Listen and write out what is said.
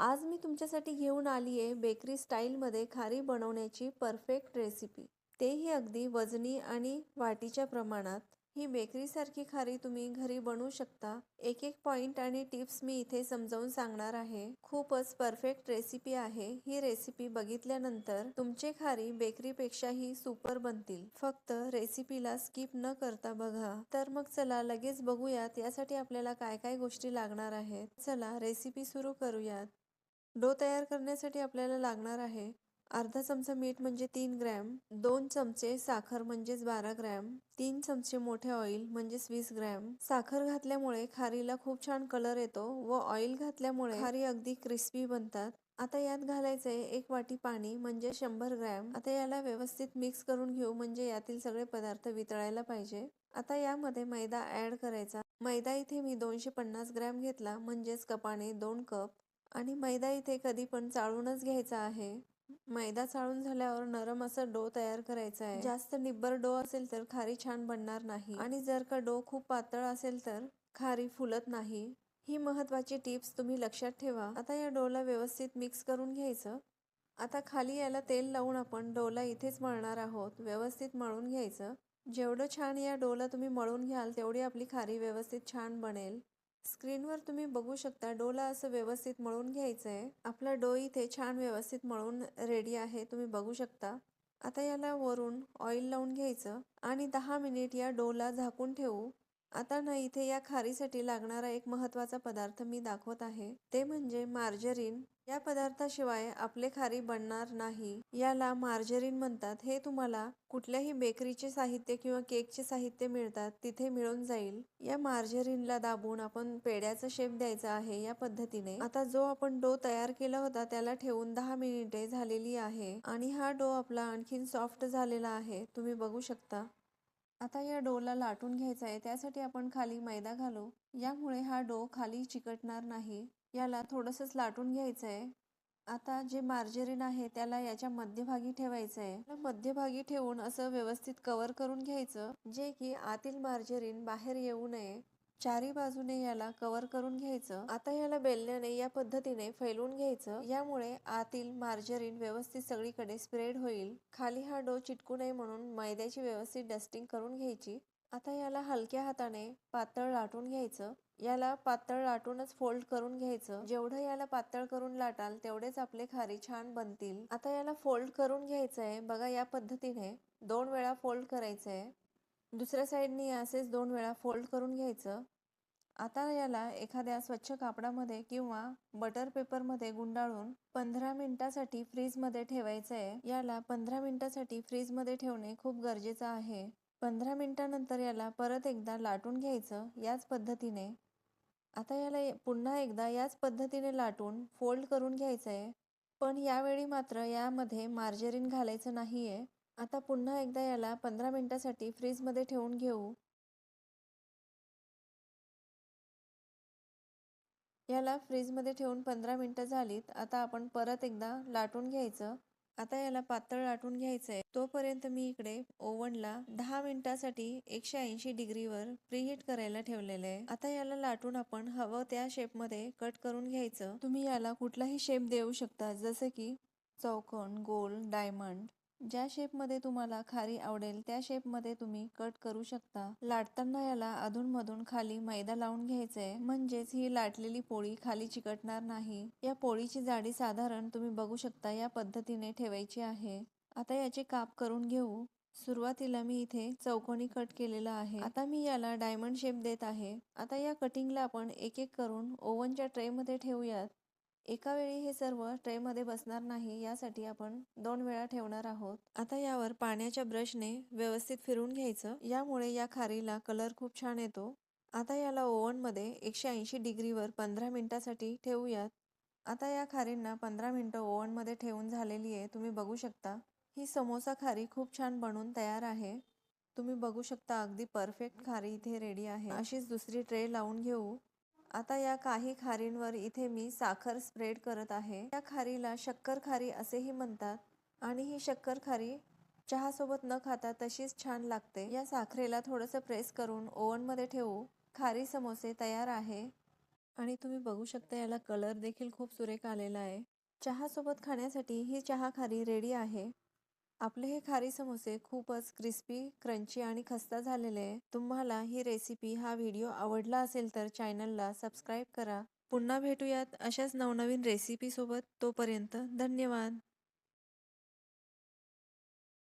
आज मी तुमच्यासाठी घेऊन आली आहे बेकरी स्टाईलमध्ये खारी बनवण्याची परफेक्ट रेसिपी. तेही अगदी वजनी आणि वाटीच्या प्रमाणात. ही बेकरीसारखी खारी तुम्ही घरी बनवू शकता. एक एक पॉइंट आणि टिप्स मी इथे समजावून सांगणार आहे. खूपच परफेक्ट रेसिपी आहे. ही रेसिपी बघितल्यानंतर तुमचे खारी बेकरीपेक्षाही सुपर बनतील. फक्त रेसिपीला स्किप न करता बघा. तर मग चला लगेच बघूयात यासाठी आपल्याला काय काय गोष्टी लागणार आहेत. चला रेसिपी सुरू करूयात. डो तयार करण्यासाठी आपल्याला लागणार आहे अर्धा चमचा मीठ म्हणजे तीन ग्रॅम दोन चमचे साखर म्हणजेच बारा ग्रॅम तीन चमचे मोठे ऑइल म्हणजेच वीस ग्रॅम. साखर घातल्यामुळे खारीला खूप छान कलर येतो व ऑइल घातल्यामुळे खारी अगदी क्रिस्पी बनतात. आता यात घालायचंय एक वाटी पाणी म्हणजे शंभर ग्रॅम. आता याला व्यवस्थित मिक्स करून घेऊ म्हणजे यातील सगळे पदार्थ वितळायला पाहिजे. आता यामध्ये मैदा ऍड करायचा. मैदा इथे मी दोनशे पन्नास ग्रॅम घेतला म्हणजेच कपाने दोन कप. आणि मैदा इथे कधी पण चाळूनच घ्यायचा आहे. मैदा चाळून झाल्यावर नरम असा डो तयार करायचा आहे. जास्त निब्बर डो असेल तर खारी छान बनणार नाही. आणि जर का डो खूप पातळ असेल तर खारी फुलत नाही. ही महत्वाची टिप्स तुम्ही लक्षात ठेवा. आता या डोला व्यवस्थित मिक्स करून घ्यायचं. आता खाली याला तेल लावून आपण डोला इथेच मळणार आहोत. व्यवस्थित मळून घ्यायचं. जेवढं छान या डोला तुम्ही मळून घ्याल तेवढी आपली खारी व्यवस्थित छान बनेल. स्क्रीनवर तुम्ही बघू शकता डोला असं व्यवस्थित मळून घ्यायचं आहे आपला डो इथे छान व्यवस्थित मळून रेडी आहे तुम्ही बघू शकता. आता याला वरून ऑइल लावून घ्यायचं आणि दहा मिनिट या डोला झाकून ठेवू. आता ना इथे या खारीसाठी लागणारा एक महत्त्वाचा पदार्थ मी दाखवत आहे. ते म्हणजे मार्जरीन. या पदार्थाशिवाय आपले खारी बनणार नाही. याला मार्जरीन म्हणतात. हे तुम्हाला कुठल्याही बेकरीचे साहित्य किंवा केकचे साहित्य मिळतात तिथे मिळून जाईल. या मार्जरीनला दाबून आपण पेड्याचा शेप द्यायचा आहे या पद्धतीने. आता जो आपण डो तयार केला होता त्याला ठेवून दहा मिनिटे झालेली आहे. आणि हा डो आपला आणखीन सॉफ्ट झालेला आहे. तुम्ही बघू शकता. आता या डोला लाटून घ्यायचा आहे त्यासाठी आपण खाली मैदा घालू. यामुळे हा डो खाली चिकटणार नाही. याला थोडंसंच लाटून घ्यायचं आहे. आता जे मार्जरीन आहे त्याला याच्या मध्यभागी ठेवायचं आहे. मध्यभागी ठेवून असं व्यवस्थित कव्हर करून घ्यायचं जे की आतील मार्जरीन बाहेर येऊ नये. चारी बाजूने याला कव्हर करून घ्यायचं. आता याला बेलण्याने या पद्धतीने फैलून घ्यायचं. यामुळे आतील मार्जरीन व्यवस्थित सगळीकडे स्प्रेड होईल. खाली हा डो चिटकू नये म्हणून मैद्याची व्यवस्थित डस्टिंग करून घ्यायची. आता याला हलक्या हाताने पातळ लाटून घ्यायचं. याला पातळ लाटूनच फोल्ड करून घ्यायचं. जेवढं याला पातळ करून लाटाल तेवढेच आपले खारी छान बनतील. आता याला फोल्ड करून घ्यायचं आहे बघा या पद्धतीने दोन वेळा फोल्ड करायचं आहे दुसऱ्या साईडनी असेच दोन वेळा फोल्ड करून घ्यायचं. आता याला एखाद्या स्वच्छ कापडामध्ये किंवा बटर पेपरमध्ये गुंडाळून पंधरा मिनिटासाठी फ्रीजमध्ये ठेवायचं आहे याला पंधरा मिनिटासाठी फ्रीजमध्ये ठेवणे खूप गरजेचं आहे. पंधरा मिनिटानंतर याला परत एकदा लाटून घ्यायचं याच पद्धतीने. आता याला पुन्हा एकदा याच पद्धतीने लाटून फोल्ड करून घ्यायचं आहे पण यावेळी मात्र यामध्ये मार्जरीन घालायचं नाही आहे आता पुन्हा एकदा याला पंधरा मिनिटासाठी फ्रीजमध्ये ठेवून घेऊ. याला फ्रीजमध्ये ठेवून पंधरा मिनटं झालीत. आता आपण परत एकदा लाटून घ्यायचं. आता याला पातळ लाटून घ्यायचं आहे तोपर्यंत मी इकडे ओव्हनला दहा मिनिटासाठी एकशे ऐंशी डिग्रीवर प्रीहीट करायला ठेवलेलं आहे आता याला लाटून आपण हवं त्या शेपमध्ये कट करून घ्यायचं. तुम्ही याला कुठलाही शेप देऊ शकता जसं की चौकोन गोल डायमंड. ज्या शेपमध्ये तुम्हाला खारी आवडेल त्या शेपमध्ये तुम्ही कट करू शकता. लाटताना याला अधूनमधून खाली मैदा लावून घ्यायचंय. म्हणजेच ही लाटलेली पोळी खाली चिकटणार नाही. या पोळीची जाडी साधारण तुम्ही बघू शकता या पद्धतीने ठेवायची आहे. आता याचे काप करून घेऊ. सुरुवातीला मी इथे चौकोनी कट केलेला आहे. आता मी याला डायमंड शेप देत आहे. आता या कटिंगला आपण एक एक करून ओव्हनच्या ट्रेमध्ये ठेवूयात. एका वेळी हे सर्व ट्रेमध्ये बसणार नाही यासाठी आपण दोन वेळा ठेवणार आहोत. आता यावर पाण्याच्या ब्रशने व्यवस्थित फिरून घ्यायचं. यामुळे या खारीला कलर खूप छान येतो. आता याला ओव्हनमध्ये एकशे ऐंशी डिग्रीवर पंधरा मिनिटासाठी ठेवूयात. आता या खारींना पंधरा मिनटं ओव्हनमध्ये ठेवून झालेली आहे. तुम्ही बघू शकता ही समोसा खारी खूप छान बनवून तयार आहे. तुम्ही बघू शकता अगदी परफेक्ट खारी इथे रेडी आहे. अशीच दुसरी ट्रे लावून घेऊ. आता या काही खारींवर इथे मी साखर स्प्रेड करत आहे. या खारीला शक्कर खारी असेही म्हणतात आणि ही शक्कर खारी चहासोबत न खाता तशीच छान लागते. या साखरेला थोडंसं प्रेस करून ओव्हनमध्ये ठेवू खारी समोसे तयार आहे. आणि तुम्ही बघू शकता याला कलर देखील खूप सुरेख आलेला आहे. चहासोबत खाण्यासाठी ही चहा खारी रेडी आहे. आपले हे खारी समोसे खूपच क्रिस्पी क्रंची आणि खस्ता झालेले आहे. तुम्हाला ही रेसिपी हा व्हिडिओ आवडला असेल तर चॅनलला सबस्क्राईब करा. पुन्हा भेटूयात अशाच नवनवीन रेसिपीसोबत तोपर्यंत धन्यवाद.